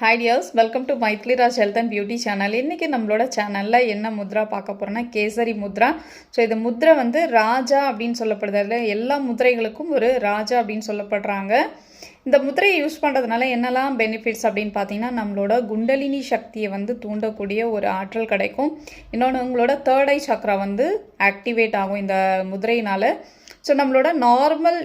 Hi dears welcome to Maithili Raj health and beauty channel இன்றைக்கி நம்மளோட சேனலில் என்ன முத்ரா பார்க்க போகிறோன்னா கேசரி முத்ரா. ஸோ இது முத்ரை வந்து ராஜா அப்படின்னு சொல்லப்படுது. அதில் எல்லா முத்திரைகளுக்கும் ஒரு ராஜா அப்படின்னு சொல்லப்படுறாங்க. இந்த முத்திரையை யூஸ் பண்ணுறதுனால என்னெல்லாம் பெனிஃபிட்ஸ் அப்படின்னு பார்த்தீங்கன்னா நம்மளோட குண்டலினி சக்தியை வந்து தூண்டக்கூடிய ஒரு ஆற்றல் கிடைக்கும். இன்னொன்று உங்களோட தேர்ட் ஐ சக்ரா வந்து ஆக்டிவேட் ஆகும் இந்த முதிரையினால். ஸோ நம்மளோட நார்மல்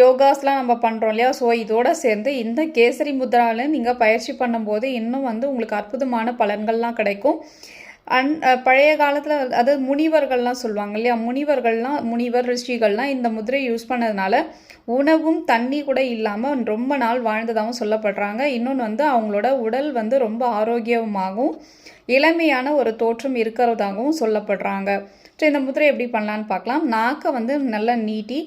யோகாஸ்லாம் நம்ம பண்ணுறோம் இல்லையா? ஸோ இதோட சேர்ந்து இந்த கேசரி முத்ராவில் நீங்கள் பயிற்சி பண்ணும்போது இன்னும் வந்து உங்களுக்கு அற்புதமான பலன்கள்லாம் கிடைக்கும். அன் பழைய காலத்தில் அதாவது முனிவர்கள்லாம் சொல்லுவாங்க இல்லையா? முனிவர்கள்லாம் முனிவர் ரிஷிகள்லாம் இந்த முதிரை யூஸ் பண்ணதுனால உணவும் தண்ணி கூட இல்லாமல் ரொம்ப நாள் வாழ்ந்ததாகவும் சொல்லப்படுறாங்க. இன்னொன்று வந்து அவங்களோட உடல் வந்து ரொம்ப ஆரோக்கியமாகவும் இளமையான ஒரு தோற்றம் இருக்கிறதாகவும் சொல்லப்படுறாங்க. ஸோ இந்த முதிரை எப்படி பண்ணலான்னு பார்க்கலாம். நாக்கை வந்து நல்லா நீட்டி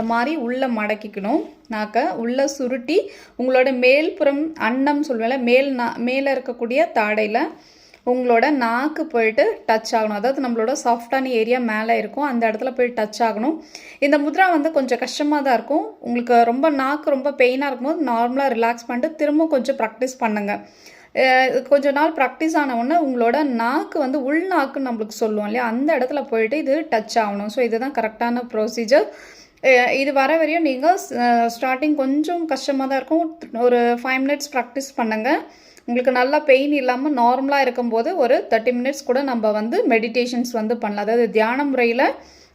இந்த மாதிரி உள்ளே மடக்கிக்கணும். நாக்க உள்ளே சுருட்டி உங்களோட மேல்புறம் அன்னம் சொல்லுவேன்ல மேல் நா மேலே இருக்கக்கூடிய தாடையில் உங்களோட நாக்கு போயிட்டு டச் ஆகணும். அதாவது நம்மளோட சாஃப்டான ஏரியா மேலே இருக்கும். அந்த இடத்துல போய் டச் ஆகணும். இந்த முத்ரா வந்து கொஞ்சம் கஷ்டமாக தான் இருக்கும். உங்களுக்கு ரொம்ப நாக்கு ரொம்ப பெயினாக இருக்கும்போது நார்மலாக ரிலாக்ஸ் பண்ணிட்டு திரும்ப கொஞ்சம் ப்ராக்டிஸ் பண்ணுங்கள் கொஞ்ச நாள் ப்ராக்டிஸ் ஆனவுடனே உங்களோட நாக்கு வந்து உள்நாக்குன்னு நம்மளுக்கு சொல்லுவோம் இல்லையா? அந்த இடத்துல போயிட்டு இது டச் ஆகணும். ஸோ இதுதான் கரெக்டான ப்ரொசீஜர் இது வர வரையும் நீங்கள் ஸ்டார்டிங் கொஞ்சம் கஷ்டமாக தான் இருக்கும். ஒரு ஃபைவ் மினிட்ஸ் ப்ராக்டிஸ் பண்ணுங்கள் உங்களுக்கு நல்லா பெயின் இல்லாமல் நார்மலாக இருக்கும்போது ஒரு தேர்ட்டி மினிட்ஸ் கூட நம்ம வந்து மெடிடேஷன்ஸ் வந்து பண்ணலாம். அதாவது தியான முறையில்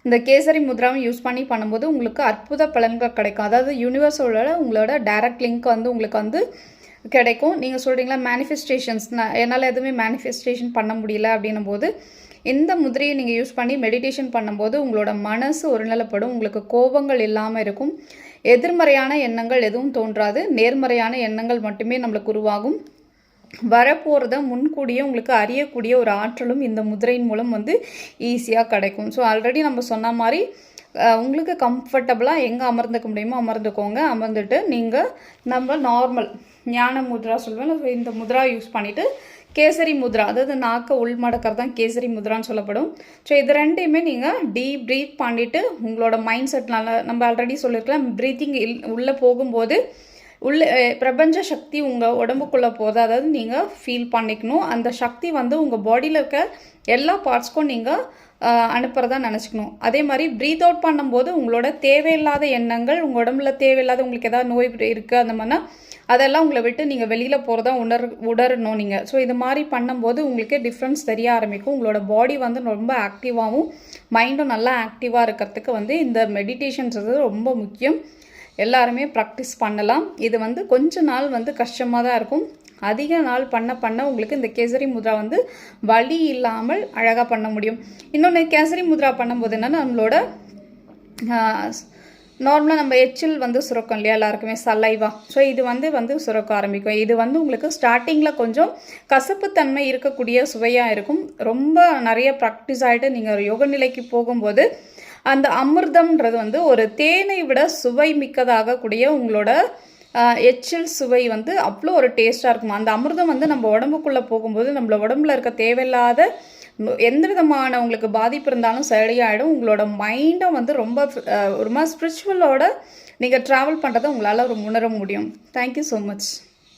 இந்த கேசரி முத்ராவும் யூஸ் பண்ணி பண்ணும்போது உங்களுக்கு அற்புத பலன்கள் கிடைக்கும். அதாவது யூனிவர்ஸோட உங்களோட டைரக்ட் லிங்க் வந்து உங்களுக்கு வந்து கிடைக்கும். நீங்கள் சொல்கிறீங்களா மேனிஃபெஸ்டேஷன்ஸ் என்னால் எதுவுமே மேனிஃபெஸ்டேஷன் பண்ண முடியல அப்படின்னும் போது இந்த முதிரையை நீங்கள் யூஸ் பண்ணி மெடிடேஷன் பண்ணும்போது உங்களோட மனசு ஒருநிலைப்படும். உங்களுக்கு கோபங்கள் இல்லாமல் இருக்கும். எதிர்மறையான எண்ணங்கள் எதுவும் தோன்றாது. நேர்மறையான எண்ணங்கள் மட்டுமே நம்மளுக்கு உருவாகும். வரப்போகிறத முன்கூடியே உங்களுக்கு அறியக்கூடிய ஒரு ஆற்றலும் இந்த முதிரையின் மூலம் வந்து ஈஸியாக கிடைக்கும். ஸோ ஆல்ரெடி நம்ம சொன்ன மாதிரி உங்களுக்கு கம்ஃபர்டபுளாக எங்கே அமர்ந்துக்க முடியுமோ அமர்ந்துக்கோங்க. அமர்ந்துட்டு நீங்கள் நம்ம நார்மல் ஞான முத்ரா சொல்லுவேன். இந்த முத்ரா யூஸ் பண்ணிவிட்டு கேசரி முத்ரா அதாவது நாக்கை உள்மடக்கிறது தான் கேசரி முத்ரான்னு சொல்லப்படும். ஸோ இது ரெண்டையுமே நீங்கள் டீப் ப்ரீத் பண்ணிவிட்டு உங்களோட மைண்ட் செட்னால நம்ம ஆல்ரெடி சொல்லியிருக்கலாம் ப்ரீத்திங் இல் உள்ளே போகும்போது உள்ள பிரபஞ்ச சக்தி உங்கள் உடம்புக்குள்ளே போதும் அதாவது நீங்கள் ஃபீல் பண்ணிக்கணும். அந்த சக்தி வந்து உங்கள் பாடியில் இருக்க எல்லா பார்ட்ஸ்க்கும் நீங்கள் அனுப்புகிறதா நினச்சிக்கணும். அதே மாதிரி ப்ரீத் அவுட் பண்ணும்போது உங்களோட தேவையில்லாத எண்ணங்கள் உங்கள் உடம்புல தேவையில்லாத உங்களுக்கு எதாவது நோய் இருக்குது அந்த மாதிரினா அதெல்லாம் உங்களை விட்டு நீங்கள் வெளியில் போகிறதா உணர் உணரணும் நீங்கள் ஸோ இது மாதிரி பண்ணும்போது உங்களுக்கு டிஃப்ரென்ஸ் தெரிய ஆரம்பிக்கும். உங்களோட பாடி வந்து ரொம்ப ஆக்டிவாகவும் மைண்டும் நல்லா ஆக்டிவாக இருக்கிறதுக்கு வந்து இந்த மெடிடேஷன்ஸ் ரொம்ப முக்கியம். எல்லாருமே ப்ராக்டிஸ் பண்ணலாம். இது வந்து கொஞ்ச நாள் வந்து கஷ்டமாக தான் இருக்கும். அதிக நாள் பண்ண பண்ண உங்களுக்கு இந்த கேசரி முத்ரா வந்து வலி இல்லாமல் அழகாக பண்ண முடியும். இன்னொன்று கேசரி முத்ரா பண்ணும்போது என்னன்னா நம்மளோட நார்மலாக நம்ம எச்சில் வந்து சுரக்கும் இல்லையா எல்லாருக்குமே? சலைவா. ஸோ இது வந்து வந்து சுரக்க ஆரம்பிக்கும். இது வந்து உங்களுக்கு ஸ்டார்டிங்கில் கொஞ்சம் கசப்புத்தன்மை இருக்கக்கூடிய சுவையாக இருக்கும். ரொம்ப நிறைய ப்ராக்டிஸ் ஆகிட்டு நீங்கள் யோக நிலைக்கு போகும்போது அந்த அமிர்தம்ன்றது வந்து ஒரு தேனை விட சுவை மிக்கதாக கூடிய உங்களோட எச்சில் சுவை வந்து அவ்வளோ ஒரு டேஸ்ட்டாக இருக்கும்? அந்த அமிர்தம் வந்து நம்ம உடம்புக்குள்ளே போகும்போது நம்மள உடம்புல இருக்க தேவையில்லாத எந்த விதமான உங்களுக்கு பாதிப்பு இருந்தாலும் சரியாயிடும். உங்களோட மைண்டும் வந்து ரொம்ப ஒரு மாதிரி ஸ்பிரிச்சுவலோட நீங்கள் ட்ராவல் பண்ணுறதை உங்களால் ஒரு உணர முடியும். Thank you so much